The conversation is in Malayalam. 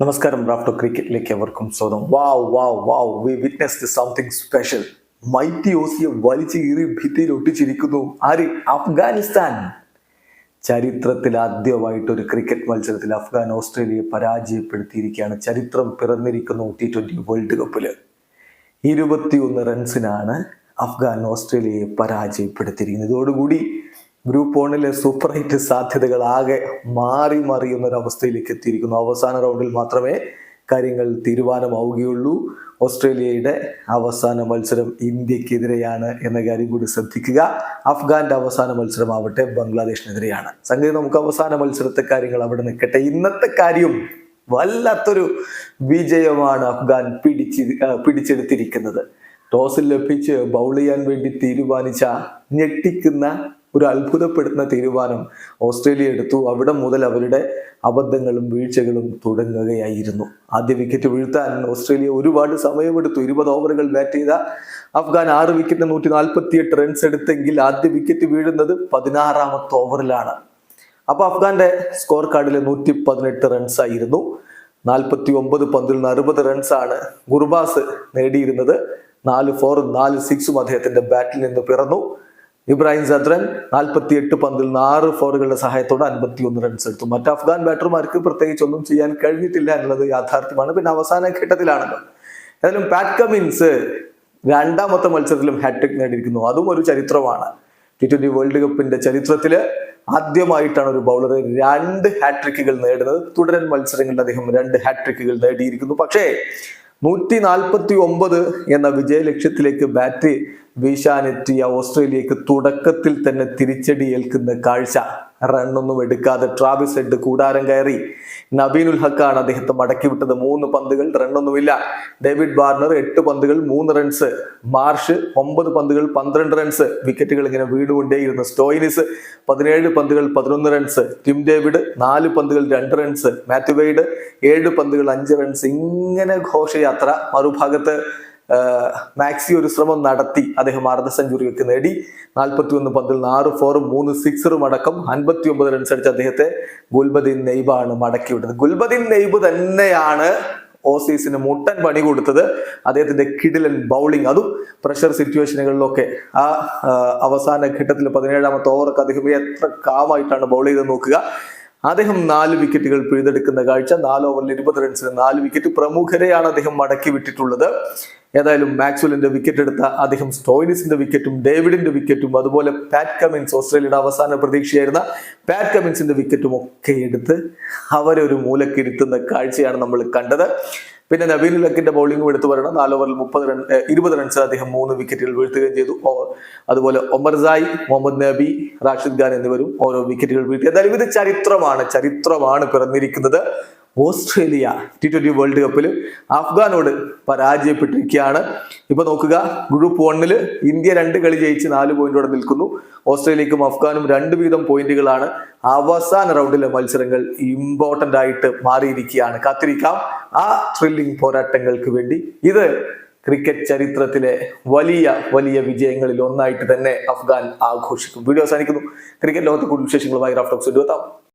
നമസ്കാരം റാഫ്റ്റോ ക്രിക്കറ്റിലേക്ക് എവർക്കും സ്വാഗതം. Wow wow wow we witness the something special mighty ഓസിയെ വലിച്ചു കീറി ഭിത്തിയിൽ ഒട്ടിച്ചിരിക്കുന്നു. ആര്? അഫ്ഗാനിസ്ഥാൻ. ചരിത്രത്തിൽ ആദ്യമായിട്ട് ഒരു ക്രിക്കറ്റ് മത്സരത്തിൽ അഫ്ഗാൻ ഓസ്ട്രേലിയയെ പരാജയപ്പെടുത്തിയിരിക്കുകയാണ്. ചരിത്രം പിറന്നിരിക്കുന്നു ടി ട്വന്റി വേൾഡ് കപ്പിൽ ഇരുപത്തിയൊന്ന് റൺസിനാണ് അഫ്ഗാൻ ഓസ്ട്രേലിയയെ പരാജയപ്പെടുത്തിയിരിക്കുന്നത്. ഇതോടുകൂടി ഗ്രൂപ്പ് വണ്ണിലെ സൂപ്പർ ഹിറ്റ് സാധ്യതകൾ ആകെ മാറി മറിയുന്ന അവസ്ഥയിലേക്ക് എത്തിയിരിക്കുന്നു. അവസാന റൗണ്ടിൽ മാത്രമേ കാര്യങ്ങൾ തീരുമാനമാവുകയുള്ളൂ. ഓസ്ട്രേലിയയുടെ അവസാന മത്സരം ഇന്ത്യക്കെതിരെയാണ് എന്ന കാര്യം കൂടി ശ്രദ്ധിക്കുക. അഫ്ഗാന്റെ അവസാന മത്സരമാവട്ടെ ബംഗ്ലാദേശിനെതിരെയാണ്. സംഗതി നമുക്ക് അവസാന മത്സരത്തെ കാര്യങ്ങൾ അവിടെ നിൽക്കട്ടെ. ഇന്നത്തെ കാര്യം വല്ലാത്തൊരു വിജയമാണ് അഫ്ഗാൻ പിടിച്ച് പിടിച്ചെടുത്തിരിക്കുന്നത്. ടോസിൽ ലഭിച്ച് ബൗൾ ചെയ്യാൻ വേണ്ടി തീരുമാനിച്ച ഞെട്ടിക്കുന്ന ഒരു അത്ഭുതപ്പെടുത്തുന്ന തീരുമാനം ഓസ്ട്രേലിയ എടുത്തു. അവിടെ മുതൽ അവരുടെ അബദ്ധങ്ങളും വീഴ്ചകളും തുടങ്ങുകയായിരുന്നു. ആദ്യ വിക്കറ്റ് വീഴ്ത്താൻ ഓസ്ട്രേലിയ ഒരുപാട് സമയമെടുത്തു. ഇരുപത് ഓവറുകൾ ബാറ്റ് ചെയ്ത അഫ്ഗാൻ ആറ് വിക്കറ്റിന് നൂറ്റി നാൽപ്പത്തി എട്ട് റൺസ് എടുത്തെങ്കിൽ ആദ്യ വിക്കറ്റ് വീഴുന്നത് പതിനാറാമത്തെ ഓവറിലാണ് അപ്പൊ അഫ്ഗാന്റെ സ്കോർ കാർഡിൽ നൂറ്റി പതിനെട്ട് റൺസ് ആയിരുന്നു. നാൽപ്പത്തി ഒമ്പത് പന്തിൽ നിന്ന് അറുപത് ആണ് ഗുർബാസ് നേടിയിരുന്നത്. നാല് ഫോറും നാല് സിക്സും അദ്ദേഹത്തിന്റെ ബാറ്റിൽ നിന്ന് പിറന്നു. ഇബ്രാഹിം സദ്രൻ നാൽപ്പത്തി എട്ട് പന്തിൽ നിന്ന് ആറ് ഫോറുകളുടെ സഹായത്തോടെ അൻപത്തി ഒന്ന് റൺസ് എടുത്തു. മറ്റ് അഫ്ഗാൻ ബാറ്റർമാർക്ക് പ്രത്യേകിച്ച് ഒന്നും ചെയ്യാൻ കഴിഞ്ഞിട്ടില്ല എന്നുള്ളത് യാഥാർത്ഥ്യമാണ്. പിന്നെ അവസാന ഘട്ടത്തിലാണല്ലോ. ഏതായാലും പാറ്റ് കമിൻസ് രണ്ടാമത്തെ മത്സരത്തിലും ഹാട്രിക് നേടിയിരിക്കുന്നു. അതും ഒരു ചരിത്രമാണ്. ടി ട്വന്റി വേൾഡ് കപ്പിന്റെ ചരിത്രത്തിൽ ആദ്യമായിട്ടാണ് ഒരു ബൗളർ രണ്ട് ഹാട്രിക്കുകൾ നേടുന്നത്. തുടരൻ മത്സരങ്ങളിൽ അദ്ദേഹം രണ്ട് ഹാട്രിക്കുകൾ നേടിയിരിക്കുന്നു. പക്ഷേ നൂറ്റി നാൽപ്പത്തി ഒമ്പത് എന്ന വിജയലക്ഷ്യത്തിലേക്ക് ബാറ്റ് വീശാനെത്തിയ ഓസ്ട്രേലിയക്ക് തുടക്കത്തിൽ തന്നെ തിരിച്ചടി ഏൽക്കുന്ന കാഴ്ച. റണ്ണൊന്നും എടുക്കാതെ ട്രാവിസ് ഹെഡ് കൂടാരം കയറി. നബീനുൽ ഹക്കാണ് അദ്ദേഹത്തെ മടക്കി വിട്ടത്. മൂന്ന് പന്തുകൾ റണ്ണൊന്നുമില്ല. ഡേവിഡ് ബാർണർ എട്ട് പന്തുകൾ മൂന്ന് റൺസ്. മാർഷ് ഒമ്പത് പന്തുകൾ പന്ത്രണ്ട് റൺസ്. വിക്കറ്റുകൾ ഇങ്ങനെ വീടുകൊണ്ടേയിരുന്നു സ്റ്റോയിനിസ് പതിനേഴ് പന്തുകൾ പതിനൊന്ന് റൺസ്. ടിം ഡേവിഡ് നാല് പന്തുകൾ രണ്ട് റൺസ്. മാത്യു വൈഡ് ഏഴ് പന്തുകൾ അഞ്ച് റൺസ്. ഇങ്ങനെ ഘോഷയാത്ര മറുഭാഗത്ത് മാക്സി ഒരു ശ്രമം നടത്തി. അദ്ദേഹം അർദ്ധ സെഞ്ചുറിയൊക്കെ നേടി. നാൽപ്പത്തി ഒന്ന് പന്തിൽ നിന്ന് ആറ് ഫോറും മൂന്ന് സിക്സറും അടക്കം അൻപത്തി ഒമ്പത് റൺസ് അടിച്ച അദ്ദേഹത്തെ ഗുൽബദീൻ നെയ്ബാണ് മടക്കി വിട്ടത് ഗുൽബദീൻ നെയ്ബ് തന്നെയാണ് ഓസീസിന് മുട്ടൻ പണി കൊടുത്തത്. അദ്ദേഹത്തിന്റെ കിടിലൻ ബൗളിംഗ് അതും പ്രഷർ സിറ്റുവേഷനുകളിലൊക്കെ ആ അവസാന ഘട്ടത്തിൽ പതിനേഴാമത്തെ ഓവറൊക്കെ അദ്ദേഹം എത്ര കാവായിട്ടാണ് ബൗൾ ചെയ്ത് നോക്കുക. അദ്ദേഹം നാല് വിക്കറ്റുകൾ പിഴുതെടുക്കുന്ന കാഴ്ച. നാല് ഓവറിൽ ഇരുപത് റൺസിന് നാല് വിക്കറ്റ് പ്രമുഖരെയാണ് അദ്ദേഹം മടക്കി വിട്ടിട്ടുള്ളത്. ഏതായാലും മാക്സ്വലിന്റെ വിക്കറ്റ് എടുത്ത അദ്ദേഹം സ്റ്റോയിനിസിന്റെ വിക്കറ്റും ഡേവിഡിന്റെ വിക്കറ്റും അതുപോലെ പാറ്റ് കമിൻസ് ഓസ്ട്രേലിയയുടെ അവസാന പ്രതീക്ഷയായിരുന്ന പാറ്റ് കമിൻസിന്റെ വിക്കറ്റും ഒക്കെ എടുത്ത് അവരെ ഒരു മൂലക്കിരുത്തുന്ന കാഴ്ചയാണ് നമ്മൾ കണ്ടത്. പിന്നെ നവീൻ ലക്കിന്റെ ബൗളിംഗും എടുത്തു പറയണം. നാല് ഓവറിൽ മുപ്പത് റൺ ഇരുപത് റൺസിൽ അദ്ദേഹം മൂന്ന് വിക്കറ്റുകൾ വീഴ്ത്തുകയും ചെയ്തു. അതുപോലെ ഒമർസായി മുഹമ്മദ് നബി റാഷിദ് ഖാൻ എന്നിവരും ഓരോ വിക്കറ്റുകൾ വീഴ്ത്തി. എന്തായാലും ഇത് ചരിത്രമാണ് ചരിത്രമാണ് പിറന്നിരിക്കുന്നത്. ഓസ്ട്രേലിയ ടി ട്വന്റി വേൾഡ് കപ്പിൽ അഫ്ഗാനോട് പരാജയപ്പെട്ടിരിക്കുകയാണ്. ഇപ്പൊ നോക്കുക ഗ്രൂപ്പ് വണ്ണിൽ ഇന്ത്യ രണ്ട് കളി ജയിച്ച് നാല് പോയിന്റോടെ നിൽക്കുന്നു. ഓസ്ട്രേലിയക്കും അഫ്ഗാനും രണ്ട് വീതം പോയിന്റുകളാണ് അവസാന റൗണ്ടിലെ മത്സരങ്ങൾ ഇമ്പോർട്ടന്റ് ആയിട്ട് മാറിയിരിക്കുകയാണ്. കാത്തിരിക്കാം. ആ ത്രില്ലിംഗ് പോരാട്ടങ്ങൾക്ക് വേണ്ടി. ഇത് ക്രിക്കറ്റ് ചരിത്രത്തിലെ വലിയ വലിയ വിജയങ്ങളിൽ ഒന്നായിട്ട് തന്നെ അഫ്ഗാൻ ആഘോഷിക്കും. വീഡിയോ അവസാനിക്കുന്നു. ക്രിക്കറ്റ് ലോകത്തെ കൂടുതൽ വിശേഷങ്ങളുമായി റാഫ്റ്റോക്സ് എത്താം.